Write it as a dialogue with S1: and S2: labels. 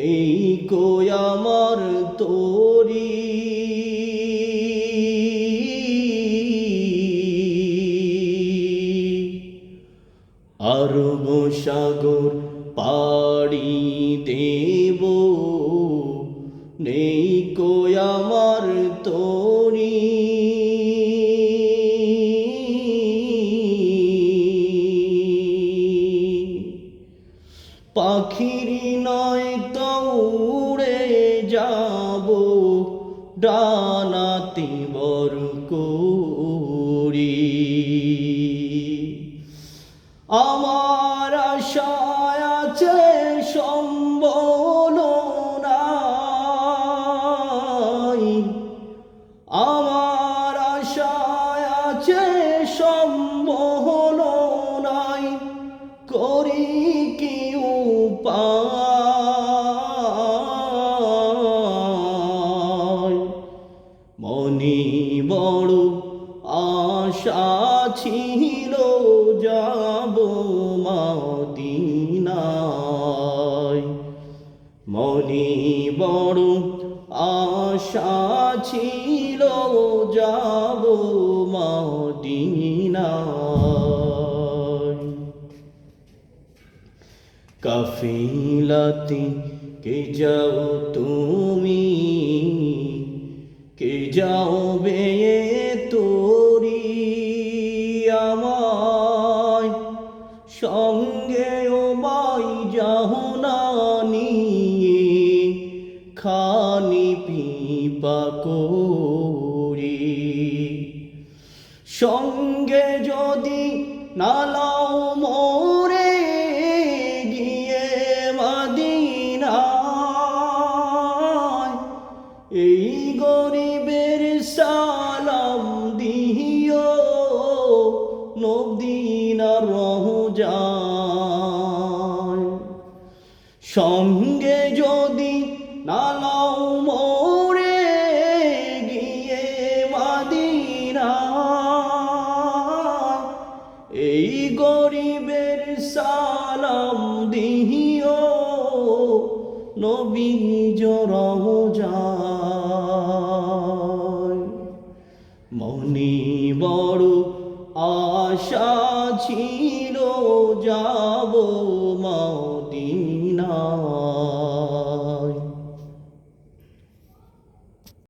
S1: নেই কো আমার তোরি? আরব সাগর পাড়ি দেব নেই কো আমার তোরি? দৌড়ে যাব ডানাতি বরু করি আমার আশায় আছে সম্বল ছিল, যাব মদিনায়। মনি বড় আশা ছিল, যাব মদিনায়। কাফিলাতে কে যাও তুমি, কে যাও বে সঙ্গে ও মাই যাও না নিয়ে খানি পিপা করি। সঙ্গে যদি নালাও মোরে গিয়ে মাদিনায়, এই গরিবের সালাম রহজায় সঙ্গে যদি নালাও মোরে গিয়ে মাদিনা এই গরিবের সালাম দিও নবী জরহ যায় মনি বড় আশা ছিল যাব মদিনা